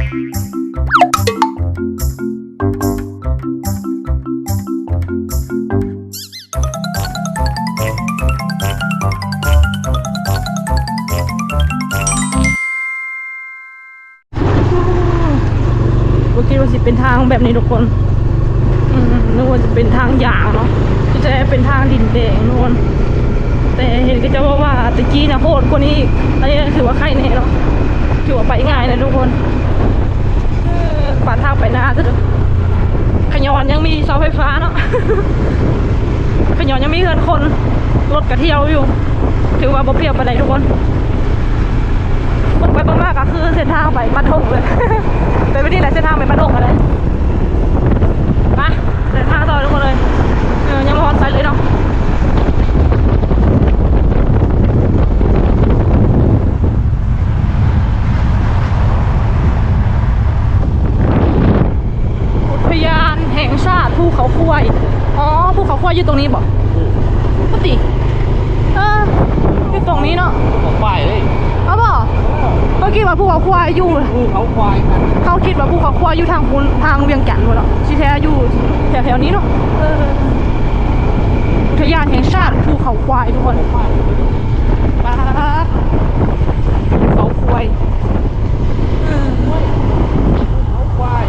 เมื่อกี้ว่าสิเป็นทางแบบนี้ทุกคนนึกว่าจะเป็นทางยางเนาะที่จะเป็นทางดินแดงทุกคนแต่เห็นก็จะว่าว่าตะกี้นะโหดกว่านี้อีกอันนี้ถือว่าใครแน่เนาะถือว่าไปง่ายนะทุกคนาทางไปหน้าจะขยอนยังมีเสาไฟฟ้าเนาะขยอนยังมีเงินคนรถกระเที่ยวอยู่ ถือว่าบ่เปรียบไปไหนทุกคนเบิ่งไปเบิ่งมากก็คือเส้นทางไปบ้านทงเลยแต่ไม่ได้แหละเส้นทางไปบ้านทงอะไรไปเดินทางต่อทุกคนเลยยังไม่พอใจเลยเนาะ อุทยานแห่งชาติ ภูเขาควายอ๋อภูเขาควายอยู่ตรงนี้บอกปกติเอออยู่ตรงนี้เนาะของควายเลยเอาบ่เขาคิดว่าภูเขาควายอยู่ลูกเขาควายกันเขาคิดว่าภูเขาควายอยู่ทางพุนทางเวียงจันทร์หมดเนาะที่แท้อยู่แถวๆนี้เนาะเอออุทยานแห่งชาติภูเขาควายทุกคนป๊าดภูเขาควายเออ เขาควาย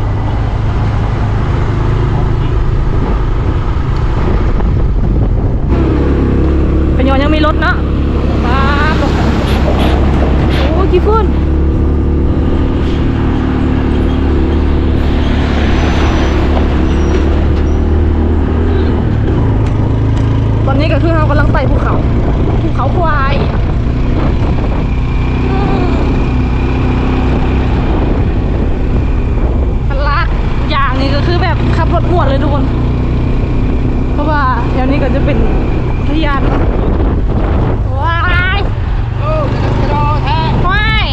เป็น ยอนยังมีรถเนาะป้าโอ้กี่คนตอนนี้ก็คือเรากำลังไต่ภูเขาภูเขาควายอืมคันลักอย่างนี้ก็คือแบบขับรถหวดเลยทุกคน เพราะว่าแถวนี้ก็จะเป็นอุทยานเนอะว้าย โอ้กระโดดแท้ ว้าย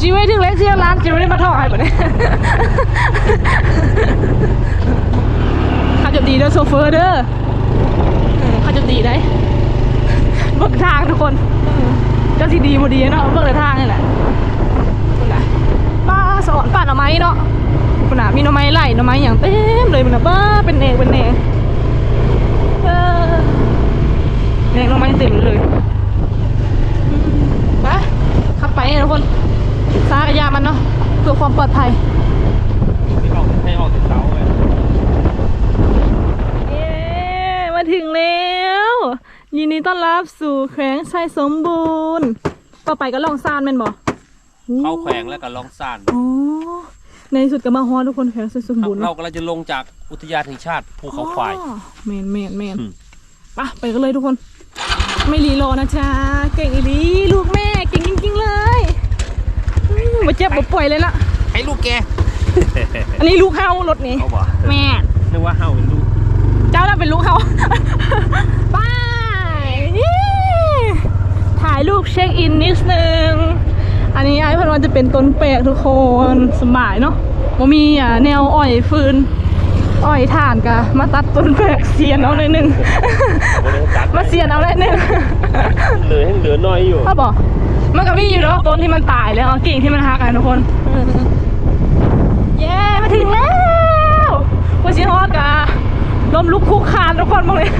จีไม่ถึงเล็กเชียร้านจี ไม่ได้มาท่อให้ปะเนี่ยเขาจะดีเด้อโซเฟอร์เด้อเออเขาจะดีได้เบิกทางทุกคนเออเจ้าสิดีบ่ดีเนาะเบิกแต่ทางนี่แหละนั่นแหละป้าสอนป้าหน่อไม้เนาะคุณน่ะมีหน่อไม้ไหลหน่อไม้อย่างเต็มเลยมันน่ะป้าเป็นเนงเป็นเนงเออเนงหน่อไม้เต็มเลยอืมไปขับไปทุกคนซากระยามันเนาะ เพื่อความปลอดภัยที่ออกให้ออกจากเสาเลยเย้มาถึงแล้ว ยินดีต้อนรับสู่แขวงชัยสมบูรณ์ ต่อไปก็ลองซานแม่นบ่เข้าแขวงแล้วก็ลองซ่านอ๋อในที่สุดก็มาฮอดทุกคนแขวงชัยสมบูรณ์เรากำลังจะลงจากอุทยานแห่งชาติภูเขาควายอ๋อแมนแมนแมนอืมไปไปกันเลยทุกคน ไม่รีรอนะจ๊ะเก่งอีหลีลูกแม่เก่งจริงๆเลยอืมมาเจ็บมาป่ วยเลยล่ะให้ลูกแก อันนี้ลูกเฮารถนี้เอาบ่แม่นึกว่าเฮาเป็นลูก เจ้าน่าเป็นลูกเขาไปนี่ถ่ายรูปเช็คอินนิดนึง อันนี้ไอ้เพันว่าจะเป็นต้นแปลกทุกคนสบายเนาะว่ามีอ่าแนวอ้อยฟืนอ้อยถ่านกะมาตัดต้นแปลกเสียนเอาหน่อยหนึงมาเสียนเอาหน่อยหนึงเหลือให้เหลือน้อยอยู่พ่อบอก มันก็มีอยู่แล้วต้นที่มันตายแล้ว กิ่งที่มันหักกันทุกคน เย้มาถึงแล้ววันชิฮอดกาลมลุกคุกคานทุกคนมองเลย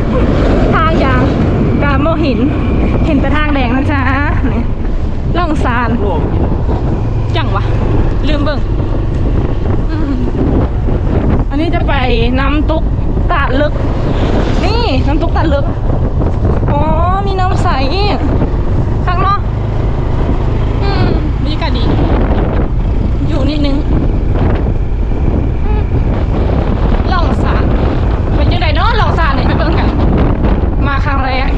ทางยางกาโมองหิน เห็นแต่ทางแดงนะจ๊ะนี่ล่องซานจังวะ ลืมเบิ่งอืมอันนี้จะไปน้ำตุกตาดลึก นี่น้ำตุกตาดลึก อ๋อ มีน้ำใสข้างนอกอืมบรรยากาศดี อยู่ นิดนึงล่องสารเป็นยังไงเนาะล่องสารเนี่ยไปเบิ่งกัน มาครั้งแรก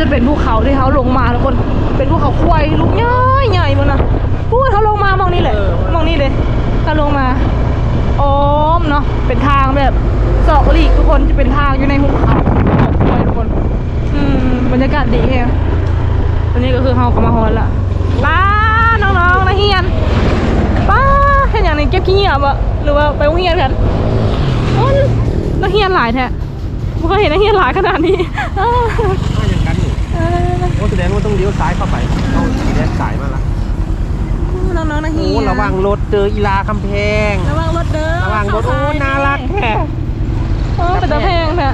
จะเป็นภูเขาที่เขาลงมาทุกคน เป็นภูเขาควายลูกใหญ่ใหญ่มันนะพูดเขาลงมามองนี่แหละ มองนี่เลยถ้า ลงมาอ้อมเนาะเป็นทางแบบสอกหลีกทุกคนจะเป็นทางอยู่ในภูเขาภูเขาควายทุกคน อืมบรรยากาศดีแฮะวันนี้ก็คือเฮากลับมาฮอนละป้าน้องๆนักเรียนป้าเห็นอย่างนี้เก็บขี้เหนียวอะหรือว่าไปโรงเรียนกันโอ้ยนักเรียนหลายแท้ไม่เคยเห็นนักเรียนหลายขนาดนี้อ้าวถ้าอย่างนั้นนี่เออโอ้แสดงว่าต้องเลี้ยวซ้ายเข้าไปเข้าสีแดงสายมาละ น้องๆนักเรีโอ้ยนระวังรถเจออีลาคำแพง ระวังรถเด้อระวังรถโอ้น่ารักแค่โอ้เป็นตาแพงแท้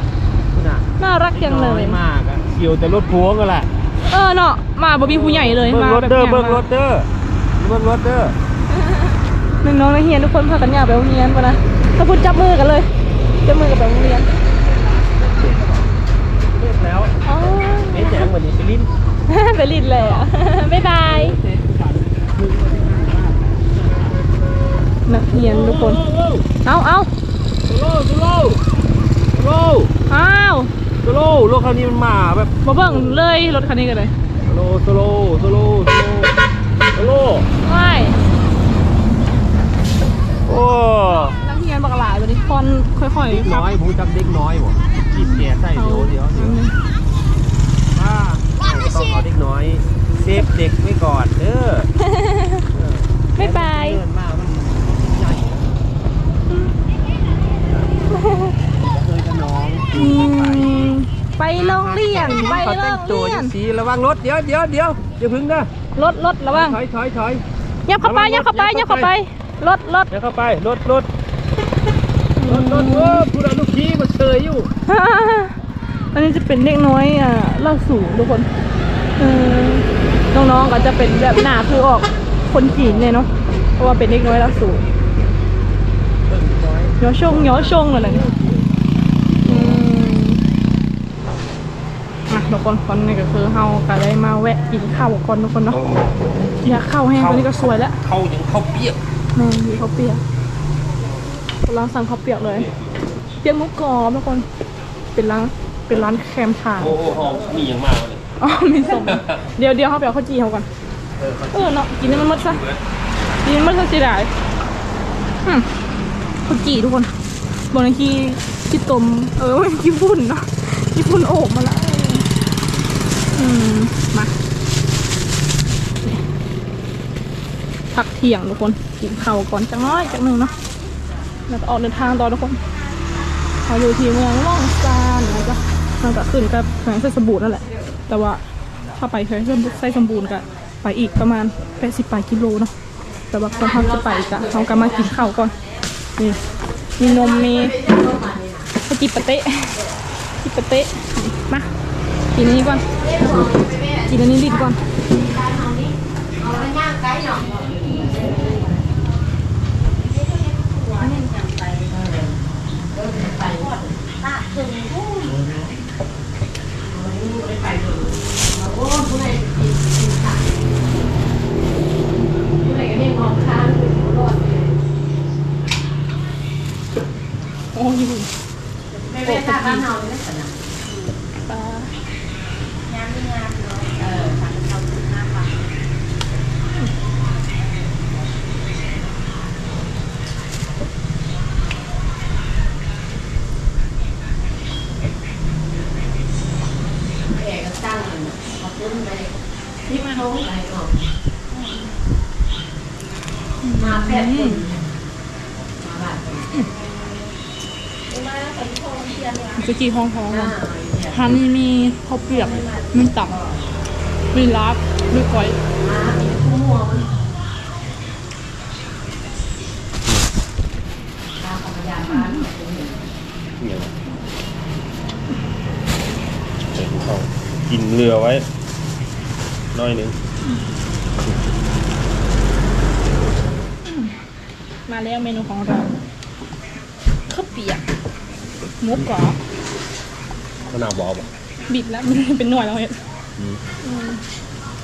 น่ะน่ารักจังเลน้อยมากอะเกี่ยวแต่รถพวงก็แหละเออเนาะมาบ่มีผู้ใหญ่เลยเบิ้งมารถแบบเด้อนี้ยเบิ้งรถเด้อเบิ้งรถเด้อน้องๆนักเรียนทุกคนพากันอยากไปโรงเรียนปะนะถ้าพูดจับมือกันเลยจับมือกับไปโรงเรียนเรียกแล้วอ๋อไอ้แจงวันนี้ไปลิ้น ไปลิดเลยอะบ๊ายบาย นักเรียนทุกคน เอาเอาโซโล่โซโล่โซโล่อ้าวโซโล่รถคันนี้มันมาแบบมาเบิ่งเลยรถคันนี้กันเลยโซโล่โซโล่โซโล่โซโล่ว้ายโอ้นักเรียนบักหลายวันนี้คอนค่อยเด็กๆน้อยผมจำเด็กน้อยบ่ขีดแก่ใส่เดี๋ยวเดี๋ยวเดี๋ยวป้าต้องเอาเด็กน้อย เซฟเด็กไว้ก่อนเด้อบ๊ายบาย เดินมามันใหญ่ เคยกับน้องอืมไปโรงเรียนไปเขาโรแต่งงตัวเรียจันงสีระวังรถเดี๋ยวเดี๋ยวเดี๋ยวอย่าพึ่งนะรถรถระวังถอยถอยถอยยับเข้าไปยับเข้าไปยับเข้าไปรถรถเดี๋ยวเข้าไปรถรถรถรถเออผู้เราลูกขี้มาเชยอยู่อันนี้จะเป็นเด็กน้อยอะเล่าสู่ทุกคนเออน้องๆก็จะเป็นแบบหน้าคือออกคนจีนเนี่ยเนาะเพราะว่าเป็นเด็กน้อยเล่าสู่เบิ่งน้อ ยย้อชงย้อชงอะไรเนี่ยอืมอะทุกคนคนนี้ก็คือเฮาก็ได้มาแวะกินข้าวก่อนทุกคนเนาะอยากข้าวแห้งตัวนี้ก็สวยแล้วเข้ายังเข้าเปียกแม่มีข้าวเปียกกำลังสั่งข้าวเปียกเลย เปียกหมุกกรอบทุกคนเป็นร้านเป็นร้านแคมทางโอ้โหห้องมีอย่างมากเลยอ๋อมีสมเดี๋ยวเดี๋ยวเขาไปเอาข้าวจีเขาก่อนเออเออเนาะกินให้มันหมดซะกินให้มันหมดซะเสียดายอืม ข้าวจีทุกคนบางทีขี้ตม เออมันขี้ฝุ่นเนาะขี้ฝุ่นโอบมาละอืมมาพักเที่ยงทุกคนกินข้าวก่อนจังน้อยจังหนึ่งเนาะแล้วก็ออกเดินทางต่อทุกคนเราอยู่ที่เมืองล่องซานนะจ๊ะมันก็ขึ้นกับแขวงไส้สมบูรณ์นั่นแหละ แต่ว่าถ้าไปแขวงไส้สมบูรณ์ก็ไปอีกประมาณ 80ปลายกิโลเนาะแต่ว่าก่อนเราจะไปก็เราก็มากินข้าวก่อน นี่มีนมมีข้าวจีปะเตะจีปะเตะมากินนี้ก่อนกินอันนี้ดิบก่อน โอ้ยไม่ไม่ถ้าบ้านเราเนี่ยปลา สกีห้องท้องกันฮันมีข้าวเปียกมีตับมีลาบมีก้อยเนี่ย กินเรือไว้น้อยหนึงมาแล้วเมนูของเราข้าวเปียกหมูกรอบมะนาวบอบอกบิดแล้วมันเป็นหน่วยแล้วเห็นอืม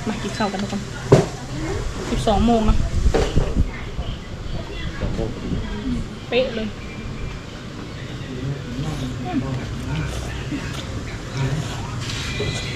มากินข้าวกันทุกคนสิบสองโมงนะสองโมงพอดีเป๊ะเลยป่ะ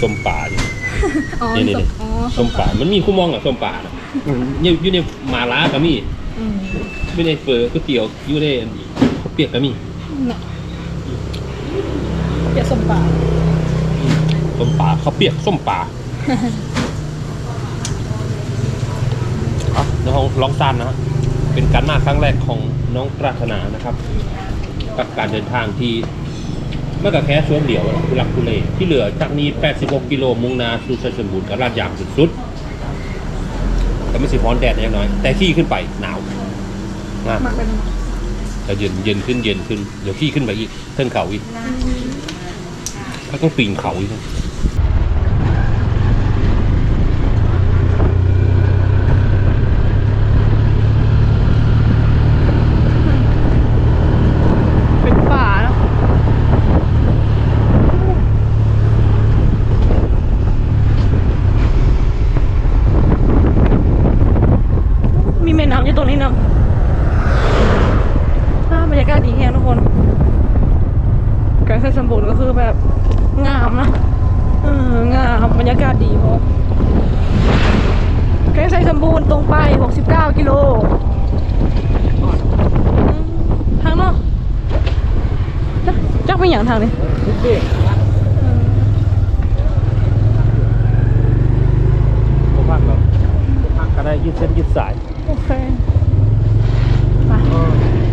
ส้มป่านี่อ๋อนี่นี่นี่อ๋อส้มป่ามันมีคู่มองอะส้มป่าน่ะอยู่อยู่ในหมาล่าก็มีอืมไม่ในเฟอก๋วยเตี๋ยวอยู่ในอันนี้ข้าวเปียกก็มีเนาะเปียกสมปากส้มป่าข้าวเปียกส้มป่าเอาเดี๋ยวลองลองสั้นนะฮะเป็นการมาครั้งแรกของน้องปรารถนานะครับ กับการเดินทางที่เมื่อกับแค่ช่วงเดียวอะทุลักทุเลที่เหลือจากนี้ 86 กิโลมุ่งหนาสู่ชัยสมบูรณ์กับลาดยางสุดๆแต่ไม่สิร้อนแดดอย่างน้อย แต่ขี่ขึ้นไปหนาวนะมากเลยจะเย็นเย็นขึ้นเย็นขึ้น เดี๋ยวขี่ขึ้นไปอีกเทิงเขาอีกก็ต้องปีนเขาอีกนะ เป็นป่าเนาะมีแม่น้ำอยู่ตรงนี้เนาะอ่าบรรยากาศดีแฮงทุกคน การใช้สมบูรณ์ก็คือแบบงามนะเอองามบรรยากาศดีเพราะการใช้สมบูรณ์ตรงไป 69 กิโลอืมทางเนาะจักจักเป็นอย่างทางนี้ผมพักแล้วผมพักก็ได้ยืดเส้นยืดสาย โอเคไป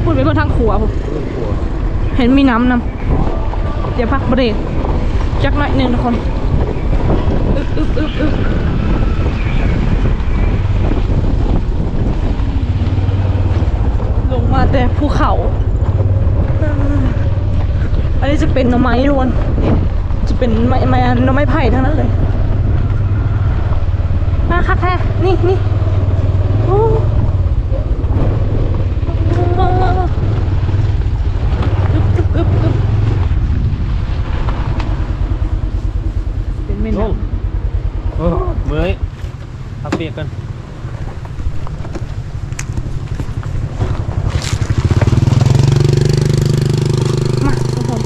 พูดไปเพื่อทางขัวผมเรื่องกลัวเห็นมีน้ำนำ เดี๋ยวพักเบรกจักหน่อยหนึ่งทุกคนอึบอึบอึบอึบลงมาแต่ภูเขา อันนี้จะเป็นหน่อไม้ทุกคนจะเป็นไม้ไม้หน่อไม้ไผ่ทั้งนั้นเลย มาค่ะแท้ นี่นี่โอ้บอึบอึบอึบเป็นเม ล นู งเออเมื่อยพักเปียกกันมาทุกคน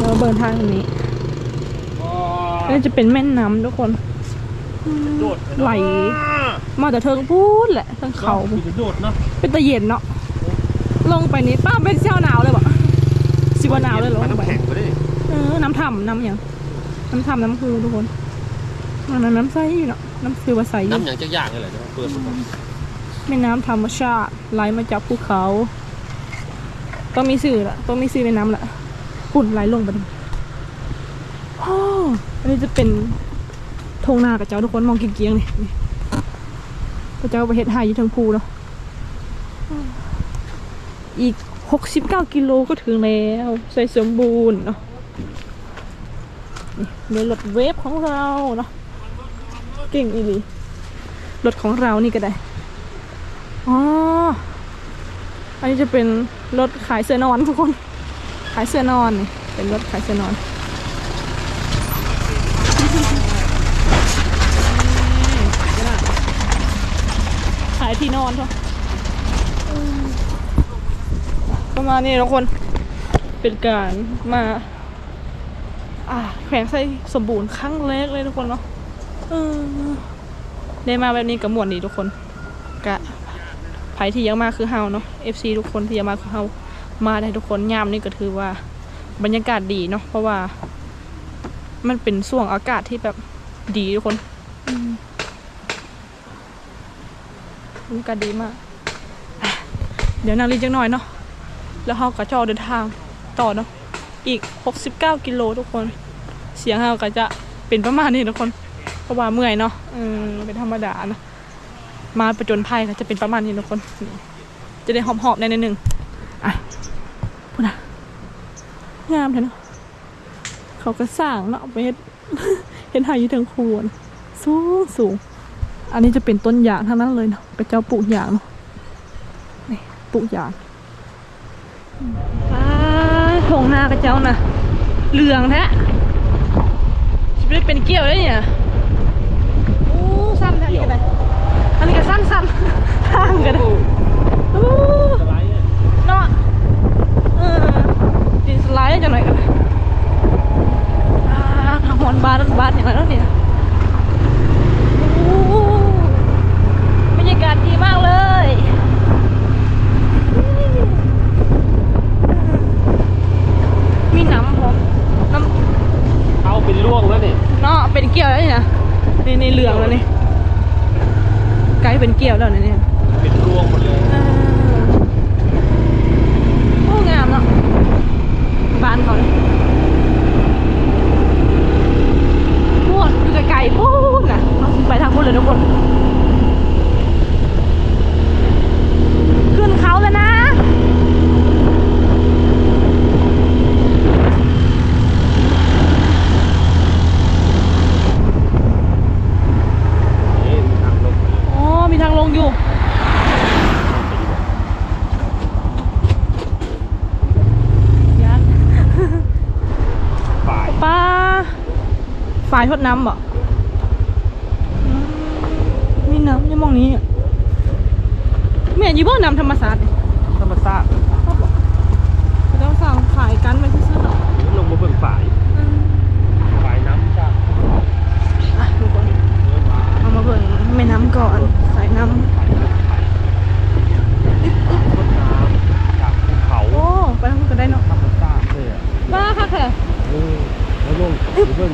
เราเบินทางตรงนี้นี่จะเป็นแม่น้ำทุกคน ไหล มาแต่เทิงพูดแหละทั้งเขาเป็นตะเย็นเนาะลงไปนี่ป้าเป็นเช้าหนาวเลยบ่สิบหนาวเลยหรอนลงไปน้ำแข็งไปดิเออน้ำถ่ำน้ำอย่างน้ำถ่ำน้ำคือทุกคนอันนั้นน้ำใสอยู่เนาะ น้ำคือว่าใสอยู่น้ำอย่างจะยากเลยเหรอเดี๋ยวเปิดมันก่อนแม่น้ำธรรมชาติไหลมาจากภูเขา ต้องมีสื่อละต้องมีสื่อในน้ำละฝุ่นไหลลงไปดิโอ้อันนี้จะเป็นทงนากับเจ้าทุกคนมองเกียงๆนี่นี่พระเจ้าประเทศไทยอยู่ทางภูเนาะอีกหกสิบเก้ากิโลก็ถึงแล้วใส่สมบูรณ์เนาะนี่เดี๋ยวรถเวฟของเราเนาะ เก่งอีหลีรถของเรานี่ก็ได้อ๋ออันนี้จะเป็นรถขายเสื้อนอนทุกคน ขายเสื้อนอนนี่เป็นรถขายเสื้อนอน ขายที่นอนเขาอืมประมาณนี้ทุกคน เป็นการมา อ่าแขวงไส้สมบูรณ์ครั้งแรกเลยทุกคนเนาะ ได้มาแบบนี้กับหมวดนดีทุกคนกะไผที่ยังมาคือเฮาเนาะ FC ทุกคนที่ยังมาคือเฮามาได้ทุกคนยามนี่ก็ถือว่า บรรยากาศดีเนาะเพราะว่า มันเป็นช่วงอากาศที่แบบดีทุกคนบรรยากาศดีมากเดี๋ยวนางรีจังหน่อยเนาะแล้วเฮาก็จะออเดินทางต่อเนาะอีก 69 กิโลทุกคน เสียงเฮาก็จะเป็นประมาณนี้ทุกคน เพราะว่าเมื่อยเนาะอืมเป็นธรรมดาเนาะมาประจนภัยค่ะจะเป็นประมาณนี้ทุกคน จะได้หอมๆในนิดนึงอะพูดนะงามเถอะเนาะเขาก็สร้างเนาะไปเฮ็ดเห็นหายอยู่ทางคูนสูงสูงอันนี้จะเป็นต้นยางทั้งนั้นเลยเนาะกระเจ้าปลูกยางเนาะนี่ปลูกยางอ่าทงหน้ากระเจ้านะเหลืองแท้จะไม่ได้เป็นเกี้ยวได้เนี่ย ก็สั้นๆทางก็ได้เนาะเออดินสไลด์จะหน่อย ดน้ำบ่มีน้ำยังมองนี้ แม่อยี่บ่น้ำธรรมศาสตร์นี่ ธรรมชาติ เขาต้องสั่งขายกันไปซื้อๆหรอ ลงมาเบิ่งฝ่าย อืม ฝ่ายน้ำจาก อะทุกคนเอามาเบิ่งแม่น้ำก่อน สายน้ รถน้ำจากภูเขาำโอ้ ไปทางนู้นก็ได้เนาะ ธรรมชาติเลยอะ บ้าค่ะค่ะ เออแล้วลงเบิ่ง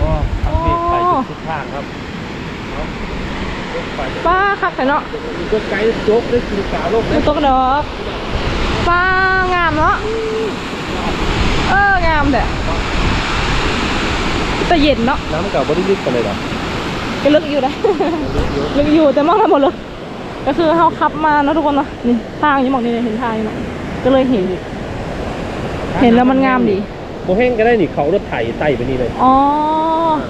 ก็ทางเบรกไปทุกทิศทางครับเอารถไฟ ป้าค่ะค่ะเนาะ มีก็ไกด์ โจ๊กได้คือขาลงดูนะตกดอกป้างามเนาะเอองามเด้อแต่เย็นเนาะน้ำกับบริลึกกันเลยเหรอก็ลึกอยู่นะลึกอยู่แต่มองทำหมดเลยก็คือเขาขับมาเนาะทุกคนเนาะนี่ทางอยังมองนี่เห็นทางอยู่เนาะก็เลยเห็นเห็นแล้วมันงามดีโมแห้งก็ได้นี่เขารถไถไต่ไปนี่เลยอ๋อ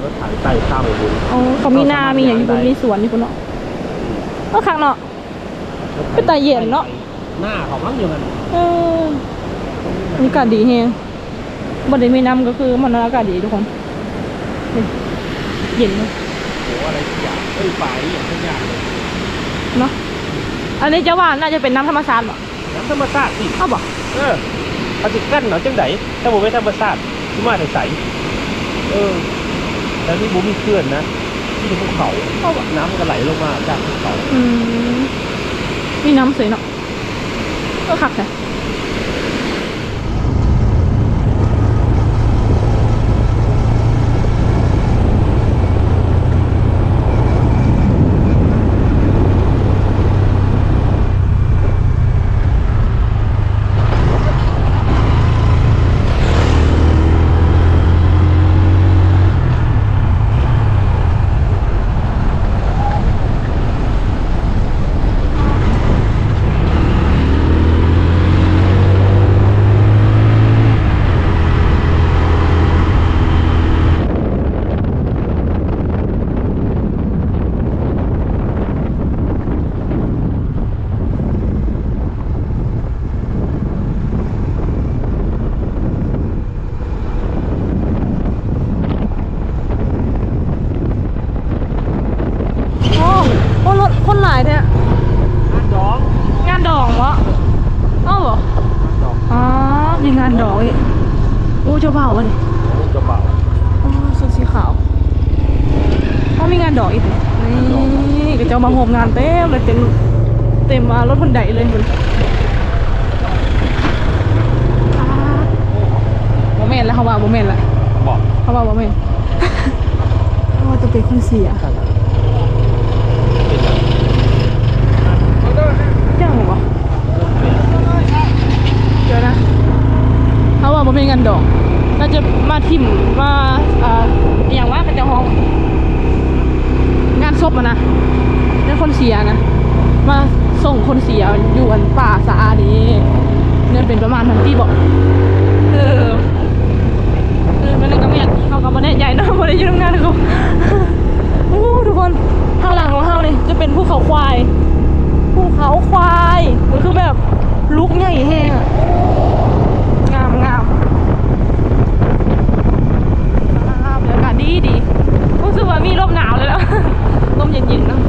รถไถไต่ข้ามไปบุญอ๋อเขามีนามีอย่างญี่ปุ่นมีสวนญี่ปุ่นเนาะเออคักเนาะ เป็นตาเย็นเนาะหน้าเขาพังอยู่กันเอออากาศดีแฮงบนได้มีน้ำก็คือมันอากาศดีทุกคนนี่เย็นเลยโอ้อะไรทุกอย่างเอ้ยฝ่ายอย่างทุกอย่างเลยเนาะอันนี้จะว่าน่าจะเป็นน้ำธรรมชาติเหรอน้ำธรรมชาติสิเอาบอกเออปฏิกันเหนาจังไดถ้าผมไม่ธรรมชาติที่มาแต่ใสเออแล้วนี่บุมีเขื่อนนะที่เป็นภูเขาเอาบอกน้ำก็ไหลลงมาจากภูเขาอืม มีน้ำสวยเนาะก็ขับค่ะ โอ้โอ้รถคนหลายเนี่ย น้อง งานดองวะเอ้าเหรอ น้อง อ๋อมีงานดองอีกโอ้เจ้าบ่าววะนี่ กระเป๋า อ๋อสุดสีขาวอ๋อมีงานดอกอีกนี่ก็จะเอามาโฮ มงานเต็มเลยเต็มเต็มมารถคนใดเลยคุณโมเมนต์แล้วเขาว่าโมเมนต์แล้วบอกเขาว่าโมเมนต์เขาว่าจะเป็นคนเสียย่างเหรอเดี๋ยวนะเขาว่าบ่เป็นเงินดอกน่าจะมาทิมมาเอ่ออหย่างว่าเขาจะห้องงานศพอะนะ นั่นคนเสียนะ มาส่งคนเสียอยู่อันป่าสะอานี้เนี่ยเป็นประมาณทันที่บอกเออเออมันเลยก็ไม่อยากเขากับมาแน่ใหญ่นะมาได้ยืมงานกคนโอ้ทุกคนข้างหลังของเขาเนี่ยจะเป็นภูเขาควายภูเขาควายมันคือแบบลุกใหญ่แห้งอะงามงามงามอากาศดีดีรู้สึกว่ามีลมหนาวเลยแล้วลมเย็นๆเนาะ